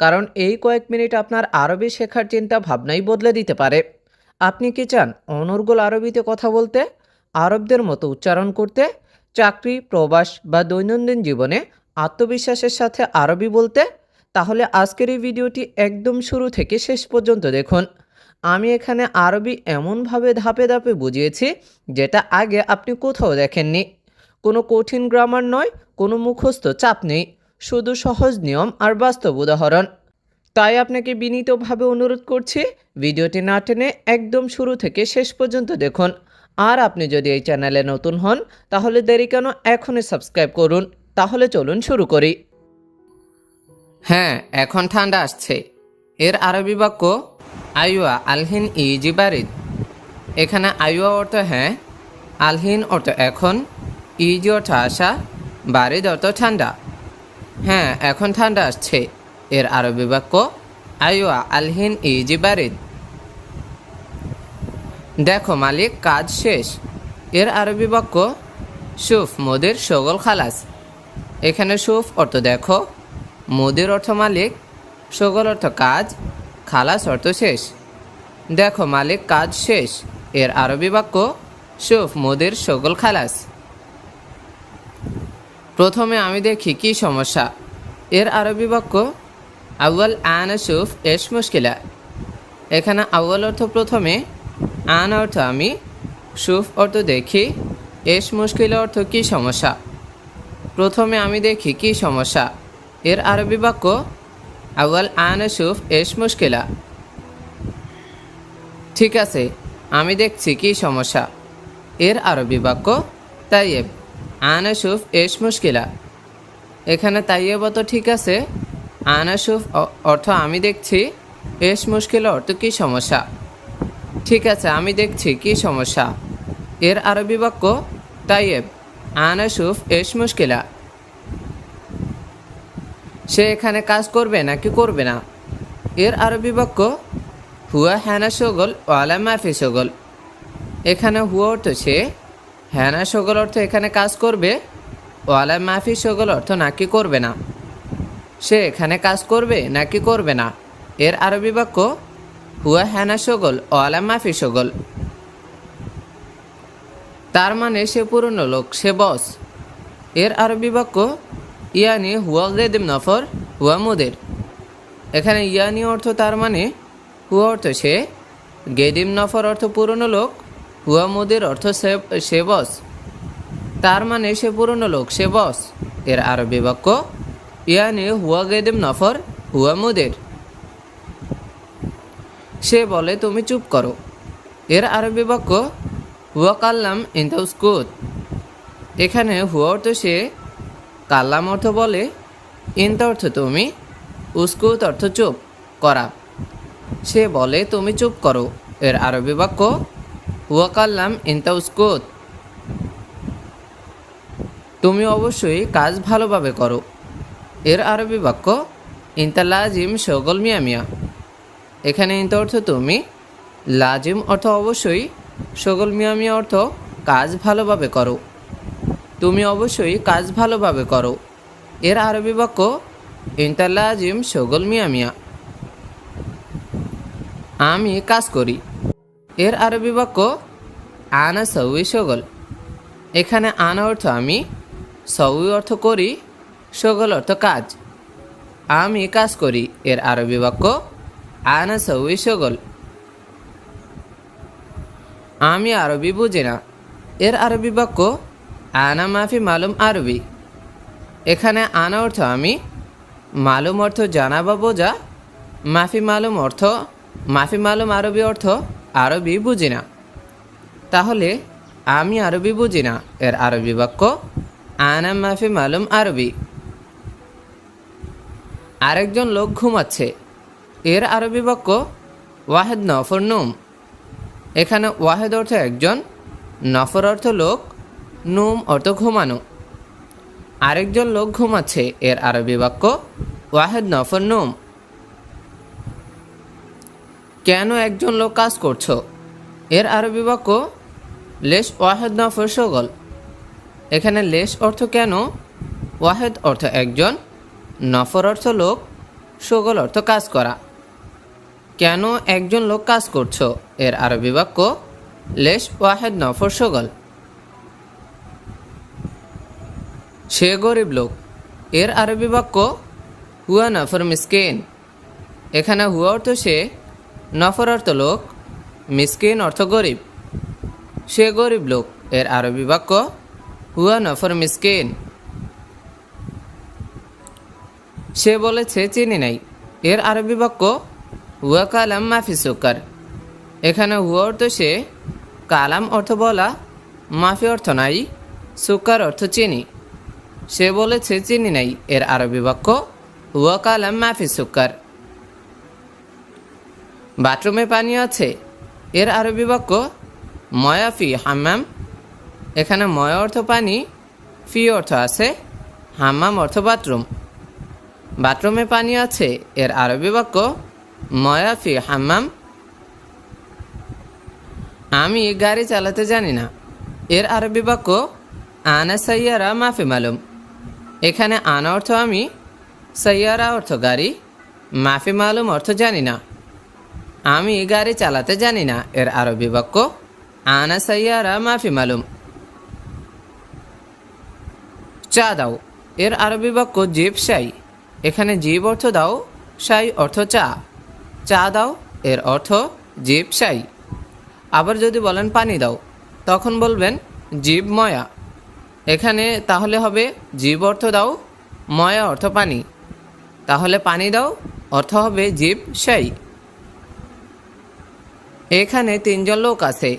কারণ এই কয়েক মিনিট আপনার আরবি শেখার চিন্তা ভাবনাই বদলে দিতে পারে। আপনি কি চান অনর্গল আরবিতে কথা বলতে, আরবদের মতো উচ্চারণ করতে, চাকরি, প্রবাস বা দৈনন্দিন জীবনে আত্মবিশ্বাসের সাথে আরবি বলতে? তাহলে আজকের এই ভিডিওটি একদম শুরু থেকে শেষ পর্যন্ত দেখুন। আমি এখানে আরবি এমনভাবে ধাপে ধাপে বুঝিয়েছি, যেটা আগে আপনি কোথাও দেখেননি। কোনো কঠিন গ্রামার নয়, কোনো মুখস্থ চাপ নেই। শুধু সহজ নিয়ম আর বাস্তব উদাহরণ। তাই আপনাকে বিনীতভাবে অনুরোধ করছি, ভিডিওটি না টেনে একদম শুরু থেকে শেষ পর্যন্ত দেখুন। আর আপনি যদি এই চ্যানেলে নতুন হন, তাহলে দেরি কেন এখনই সাবস্ক্রাইব করুন। তাহলে চলুন শুরু করি। হ্যাঁ এখন ঠান্ডা আসছে। এর আরবি বাক্য আইওয়া আলহিন ইজি বারিদ। এখানে আইওয়া অর্থ হ্যাঁ আলহিন অর্থ এখন ইজি অর্থ আসা বারিদ অর্থ ঠান্ডা হ্যাঁ এখন ঠান্ডা আসছে। এর আরবি বাক্য আইওয়া আলহিন ইজি বারিদ দেখো মালিক, কাজ শেষ। এর আরবি বাক্য সুফ মোদের সগল খালাস। এখানে সুফ অর্থ দেখো, মোদের অর্থ মালিক, সগল অর্থ কাজ, খালাস অর্থ শেষ। দেখো মালিক, কাজ শেষ। এর আরবি বাক্য সুফ মোদের সগল খালাস। প্রথমে আমি দেখি কি সমস্যা। এর আরবি বাক্য, আউয়াল আন সুফ এস মুশকিলা। এখানে আউয়াল অর্থ প্রথমে, আন অর্থ আমি, সুফ অর্থ দেখি, এস মুশকিল অর্থ কি সমস্যা। প্রথমে আমি দেখি কি সমস্যা। এর আরবি বাক্য, আউয়াল আন সুফ এস মুশকিলা। ঠিক আছে, আমি দেখছি কি সমস্যা। এর আরবি বাক্য, তাইয়েব আনা সুফ এস মুশকিলা। এখানে তাইয়েব তো ঠিক আছে। আনা সুফ অ- অর্থ আমি দেখছি, এস মুশকিল অর্থ কি সমস্যা? ঠিক আছে, আমি দেখছি, কি সমস্যা? এর আরবি বাক্য তাইয়েব আনা সুফ এস মুশকিলা। সে এখানে কাজ করবে নাকি করবে না? এর আরবি বাক্য, হুয়া হ্যানা সগল, ওয়ালা মাফি সগল। এখানে হুয়া অর্থ সে হ্যানা সগল অর্থ এখানে কাজ করবে। ওয়ালা মাফি সগল অর্থ নাকি করবে না। সে এখানে কাজ করবে নাকি করবে না। এর আরবি বাক্য, হুয়া হ্যানা সগল ওয়ালা মাফি সগল। তার মানে সে পুরনো লোক, সে বস। এর আরবি বাক্য, ইয়ানি হুয়া গেদিম নফর, হুয়া মুদের। এখানে ইয়ানি অর্থ তার মানে হুয়া অর্থ সে। গেদিম নফর অর্থ পুরনো লোক হুয়া মুদের অর্থ সে বস। তার মানে সে পুরনো লোক, সে বস। এর আরবি বাক্য, ইয়ানি হুয়া গেদিম নফর, হুয়া মুদের। সে বলে, তুমি চুপ করো। এর আরবি বাক্য, হুয়া কাল্লাম ইন্তাউস্কুত এখানে হুয়া অর্থ সে, কাল্লাম অর্থ বলে ইন্তা অর্থ তুমি, উস্কুত অর্থ চুপ, করা। সে বলে, তুমি চুপ করো। এর আরবি বাক্য হুয়া কাল্লাম ইন্তা উস্কুত তুমি অবশ্যই কাজ ভালোভাবে করো। এর আরবি বাক্য ইন্তা লাজিম সগল মিয়া মিয়া এখানে ইন্তা অর্থ তুমি, লাজিম অর্থ অবশ্যই সগল মিয়া মিয়া অর্থ কাজ ভালোভাবে করো। তুমি অবশ্যই কাজ ভালোভাবে করো। এর আরবি বাক্য ইন্তা লাজিম সগল মিয়া মিয়া আমি কাজ করি। এর আরবি বাক্য আনা সৌই সগল। এখানে আনা অর্থ আমি, সৌই অর্থ করি, সগল অর্থ কাজ। আমি কাজ করি, এর আরবি বাক্য আনা সৌই সগল। আমি আরবি বুঝি না। এর আরবি বাক্য আনা মাফি মালুম আরবি। এখানে আনা অর্থ আমি, মালুম অর্থ জানা বা বোঝা, মাফি মালুম অর্থ, মাফি মালুম আরবি অর্থ আরবি বুঝি না। তাহলে আমি আরবি বুঝি না। এর আরবি বাক্য, আনা মাফি মালুম আরবি। আরেকজন লোক ঘুমাচ্ছে। এর আরবি বাক্য, ওয়াহেদ নফর নুম। এখানে ওয়াহেদ অর্থ একজন, নফর অর্থ লোক, নুম অর্থ ঘুমানো। আরেকজন লোক ঘুমাচ্ছে। এর আরবি বাক্য, ওয়াহেদ নফর নুম। কেন একজন লোক কাজ করছ? এর আরবি বাক্য, লেশ ওয়াহেদ নফর সগল এখানে লেশ অর্থ কেন? ওয়াহেদ অর্থ একজন, নফর অর্থ লোক, সগল অর্থ কাজ করা। কেন একজন লোক কাজ করছ? এর আরবি বাক্য, লেশ ওয়াহেদ নফর সগল সে গরিব লোক। এর আরবি বাক্য, হুয়া নফর মিসকিন এখানে হুয়া অর্থ সে নফর অর্থ লোক, মিসকিন অর্থ গরিব। সে গরিব লোক, এর আরবি বাক্য, হুয়া নফর মিসকিন। সে বলেছে, চিনি নাই। এর আরবি বাক্য, হুয়া কালাম মাফি সুকার। এখানে হুয়া অর্থ সে, কালাম অর্থ বলা, মাফি অর্থ নাই, সুকার অর্থ চিনি। সে বলেছে, চিনি নাই। এর আরবি বাক্য, হুয়া কালাম মাফি সুকার। বাথরুমে পানি আছে। এর আরবি বাক্য ময়াফি হাম্মাম। এখানে ময়া অর্থ পানি, ফি অর্থ আছে হাম্মাম অর্থ বাথরুম। বাথরুমে পানি আছে, এর আরবি বাক্য ময়াফি হাম্মাম। আমি গাড়ি চালাতে জানি না। এর আরবি বাক্য আনা সাইয়ারা মাফি মালুম। এখানে আনা অর্থ আমি, সাইয়ারা অর্থ গাড়ি, মাফি মালুম অর্থ জানি না। আমি গাড়ি চালাতে জানি না, এর আরবি বাক্য আনা সাইয়ারা মাফি মালুম। চা দাও, এর আরবি বাক্য জিব সাই। এখানে জিব অর্থ দাও, সাই অর্থ চা। চা দাও, এর অর্থ জিব সাই। আবার যদি বলেন পানি দাও, তখন বলবেন জীব ময়া। এখানে তাহলে হবে জীব অর্থ দাও, ময়া অর্থ পানি। তাহলে পানি দাও, অর্থ হবে জীব শাই এখানে তিনজন লোক আছে।